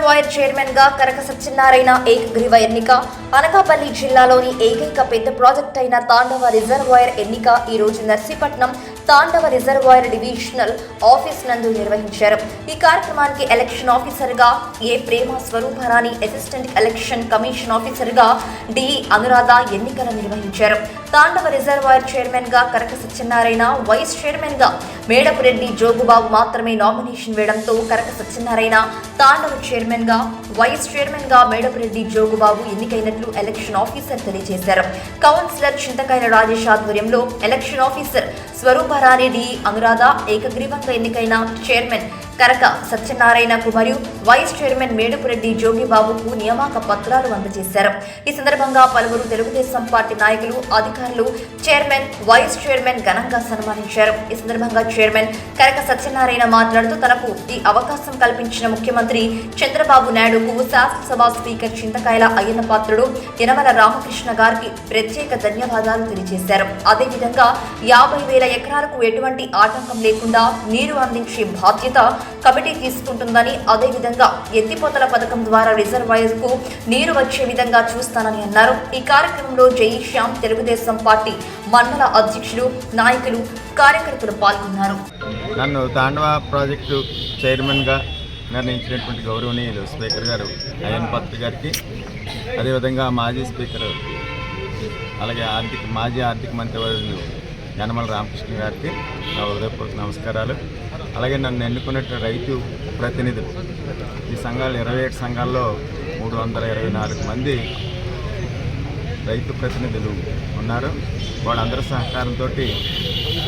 Reservoir చైర్మన్గా కరక సత్యనారాయణ ఏకగ్రీవ ఎన్నిక. అనకాపల్లి జిల్లాలోని ఏకైక పెద్ద ప్రాజెక్ట్ అయిన తాండవ రిజర్వాయర్ ఎన్నిక ఈ రోజు Narsipatnam Tandava reservoir divisional office నందు నిర్వహించారు. ఈ కార్యక్రమానికి ఎలక్షన్ ఆఫీసర్గా A Prema Swarooparani assistant election commission ఆఫీసర్గా డి అనురాధ ఎన్నికలు నిర్వహించారు. తాండవ రిజర్వాయర్ చైర్మన్గా కరక సత్యనారాయణ వైస్ చైర్మన్గా మేడపురెడ్డి జోగుబాబు మాత్రమే నామినేషన్ వేయడంతో కరక సత్యనారాయణ తాండవ చైర్మన్గా వైస్ చైర్మన్గా మేడపురెడ్డి జోగుబాబు ఎన్నికైనట్లు ఎలక్షన్ ఆఫీసర్ తెలియజేశారు. కౌన్సిలర్ చింతకాయల రాజేష్ ఆధ్వర్యంలో election officer Swarooparani D Anuradha ఏకగ్రీవంగా ఎన్నికైన చైర్మన్ కరక సత్యనారాయణకు మరియు వైస్ చైర్మన్ మేడపురెడ్డి జోగిబాబుకు నియామక పత్రాలు అందజేశారు. ఈ సందర్భంగా పలువురు తెలుగుదేశం పార్టీ నాయకులు అధికారులు చైర్మన్ వైస్ చైర్మన్ ఘనంగా సన్మానించారు. ఈ సందర్భంగా చైర్మన్ కరక సత్యనారాయణ మాట్లాడుతూ తనకు ఈ అవకాశం కల్పించిన ముఖ్యమంత్రి చంద్రబాబు నాయుడుకు శాసనసభ స్పీకర్ చింతకాయల అయ్యన్న పాత్రుడు యనమల రామకృష్ణ గారికి ప్రత్యేక ధన్యవాదాలు తెలియజేశారు. అదేవిధంగా యాభై వేల ఎకరాలకు ఎటువంటి ఆటంకం లేకుండా నీరు అందించే బాధ్యత కమిటీ తీసుకుంటుందని అదేవిధంగా ఎత్తిపోతల పథకం ద్వారా రిజర్వాయర్కు నీరు వచ్చే విధంగా చూస్తానని అన్నారు. ఈ కార్యక్రమంలో జై శ్యామ్ తెలుగుదేశం పార్టీ మండల అధ్యక్షులు నాయకులు కార్యకర్తలు పాల్గొన్నారు. నన్ను తాండవ ప్రాజెక్టు చైర్మన్గా నిర్ణయించినటువంటి గౌరవనీయులు స్పీకర్ గారు అయ్యన్ పాత్ర గారికి అదేవిధంగా మాజీ స్పీకర్ అలాగే ఆర్థిక మాజీ ఆర్థిక మంత్రివర్యులు యనమల రామకృష్ణ గారికి నా హృదయపూర్వక నమస్కారాలు. అలాగే నన్ను ఎన్నుకున్నట్టు రైతు ప్రతినిధులు ఈ సంఘాలు ఇరవై ఏడు సంఘాల్లో మూడు వందల ఇరవై నాలుగు మంది రైతు ప్రతినిధులు ఉన్నారు. వాళ్ళందరి సహకారంతో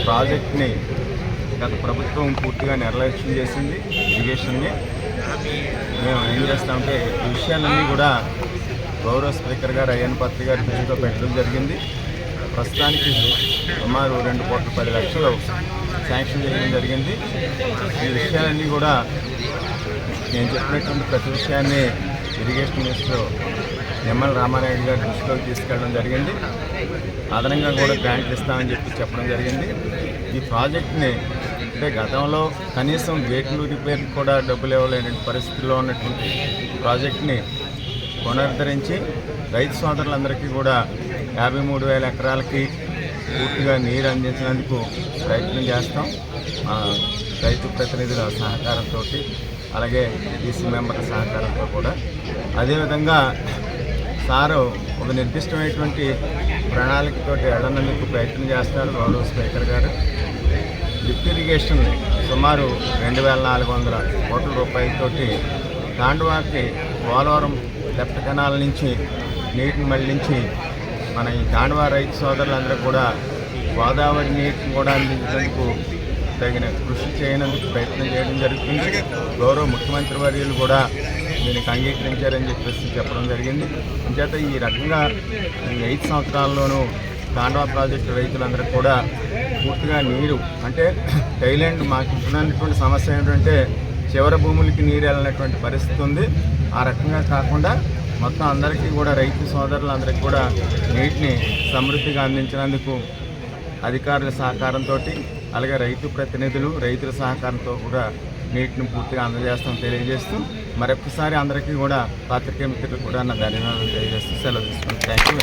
ప్రాజెక్ట్ని గత ప్రభుత్వం పూర్తిగా నిర్లక్ష్యం చేసింది ఇరిగేషన్ని. మేము ఏం చేస్తామంటే ఈ విషయాలన్నీ కూడా గౌరవ స్పీకర్ గారు అయ్యన్ పత్రి గారి దృష్టిలో పెట్టడం జరిగింది. ప్రస్తుతానికి సుమారు రెండు కోట్ల పది లక్షలు శాంక్షన్ చేయడం జరిగింది. ఈ విషయాలన్నీ కూడా నేను చెప్పినటువంటి ప్రతి విషయాన్ని ఇరిగేషన్ మినిస్టర్ నిమ్మల రామానాయుడు గారి దృష్టిలోకి తీసుకెళ్ళడం జరిగింది. అదనంగా కూడా గ్రాంట్లు ఇస్తామని చెప్పి చెప్పడం జరిగింది. ఈ ప్రాజెక్ట్ని అంటే గతంలో కనీసం గేట్లు రిపేర్కి కూడా డబ్బులు ఇవ్వలేని పరిస్థితుల్లో ఉన్నటువంటి ప్రాజెక్ట్ని పునరుద్ధరించి రైతు సోదరులందరికీ కూడా యాభై మూడు వేల ఎకరాలకి పూర్తిగా నీరు అందించినందుకు ప్రయత్నం చేస్తాం. రైతు ప్రతినిధుల సహకారంతో అలాగే ఈసీ మెంబర్ల సహకారంతో కూడా. అదేవిధంగా సారు ఒక నిర్దిష్టమైనటువంటి ప్రణాళికతోటి వెళ్ళనందుకు ప్రయత్నం చేస్తారు గౌరవ స్పీకర్ గారు. లిఫ్ట్ ఇరిగేషన్ సుమారు రెండు వేల నాలుగు వందల కోట్ల రూపాయలతోటి దాండవాకి పోలవరం లెఫ్ట్ కెనాల్ నుంచి నీటిని మళ్ళించి మన ఈ దాండవా రైతు సోదరులందరూ కూడా గోదావరి నీటిని కూడా అందించేందుకు తగిన కృషి చేయనందుకు ప్రయత్నం చేయడం జరుగుతుంది. గౌరవ ముఖ్యమంత్రి వర్యులు కూడా దీనికి అంగీకరించారని చెప్పేసి చెప్పడం జరిగింది. అంచేత ఈ రకంగా ఈ ఐదు సంవత్సరాల్లోనూ తాండవా ప్రాజెక్టు రైతులందరూ కూడా పూర్తిగా నీరు అంటే థైలాండ్ మాకు ఉన్నటువంటి సమస్య ఏంటంటే చివరి భూములకి నీరు వెళ్ళినటువంటి పరిస్థితి ఉంది. ఆ రకంగా కాకుండా మొత్తం అందరికీ కూడా రైతు సోదరులందరికీ కూడా నీటిని సమృద్ధిగా అందించినందుకు అధికారుల సహకారంతో అలాగే రైతు ప్రతినిధులు రైతుల సహకారంతో కూడా నీటిని పూర్తిగా అందజేస్తాం తెలియజేస్తూ మరొకసారి అందరికీ కూడా పాత్రికేయ మిత్రులు కూడా నా ధన్యవాదాలు తెలియజేస్తూ సెలవు తీసుకుంటాను థ్యాంక్ యూ